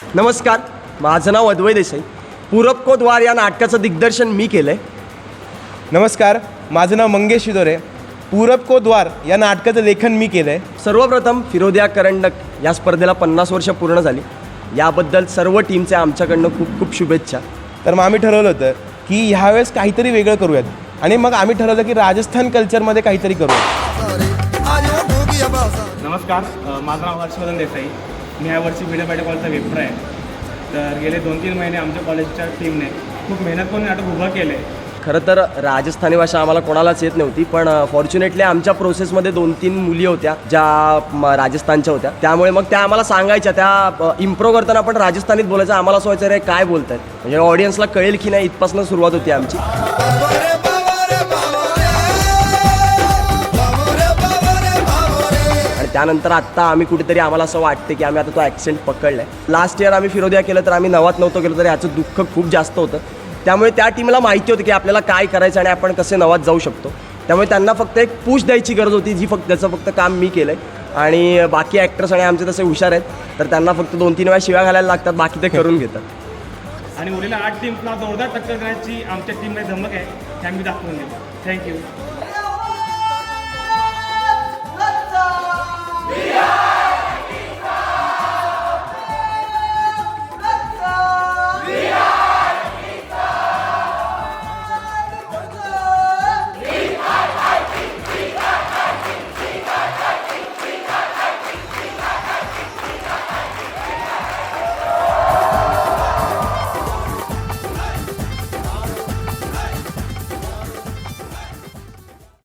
नमस्कार माझं नाव अद्वै देसाई. पूरब को द्वार या नाटकाचं दिग्दर्शन मी केलं आहे नमस्कार माझं नाव मंगेश शिदोरे. पूरब को द्वार या नाटकाचं लेखन मी केलं आहे सर्वप्रथम फिरोदिया करंडक या स्पर्धेला पन्नास वर्ष पूर्ण झाली. याबद्दल सर्व टीमचे आमच्याकडनं खूप खूप शुभेच्छा. तर मग आम्ही ठरवलं होतं की ह्यावेळेस काहीतरी वेगळं करूयात. आणि मग आम्ही ठरवलं की राजस्थान कल्चरमध्ये काहीतरी करूयात. नमस्कार माझं नाव हर्षवर्धन देसाई. मी यावर्षी भिडे पाटे कॉलेजचा वेपर आहे. तर गेले दोन तीन महिने आमच्या कॉलेजच्या टीमने खूप मेहनत करून नाटक उभं केलं आहे खरं तर राजस्थानी भाषा आम्हाला कोणालाच येत नव्हती पण फॉर्च्युनेटली आमच्या प्रोसेसमध्ये दोन तीन मुली होत्या ज्या राजस्थानच्या होत्या. त्यामुळे मग त्या आम्हाला सांगायच्या त्या इम्प्रो करताना पण राजस्थानीत बोलायचं आम्हाला असं व्हायचं रे काय आहेत म्हणजे ऑडियन्सला कळेल की नाही इथपासून सुरुवात होती आमची. त्यानंतर आत्ता आम्ही कुठेतरी आम्हाला असं वाटते की आम्ही आता तो ॲक्सेंट पकडला आहे लास्ट इयर आम्ही फिरोदिया केलं तर आम्ही नवात नव्हतं केलं तर याचं दुःख खूप जास्त होतं. त्यामुळे त्या टीमला माहिती होतं की आपल्याला काय करायचं आणि आपण कसे नवात जाऊ शकतो. त्यामुळे त्यांना फक्त एक पूश द्यायची गरज होती जी फक्त त्याचं फक्त काम मी केलं आहे आणि बाकी ॲक्टर्स आणि आमचे तसे हुशार आहेत तर त्यांना फक्त दोन तीन वेळा शिव्या घालायला लागतात बाकी ते करून घेतात. आणि उरलेल्या आठ टीमला जोरदार टक्कर देण्याची आमच्या टीमला धमक आहे हे आम्ही दाखवून देऊ थँक्यू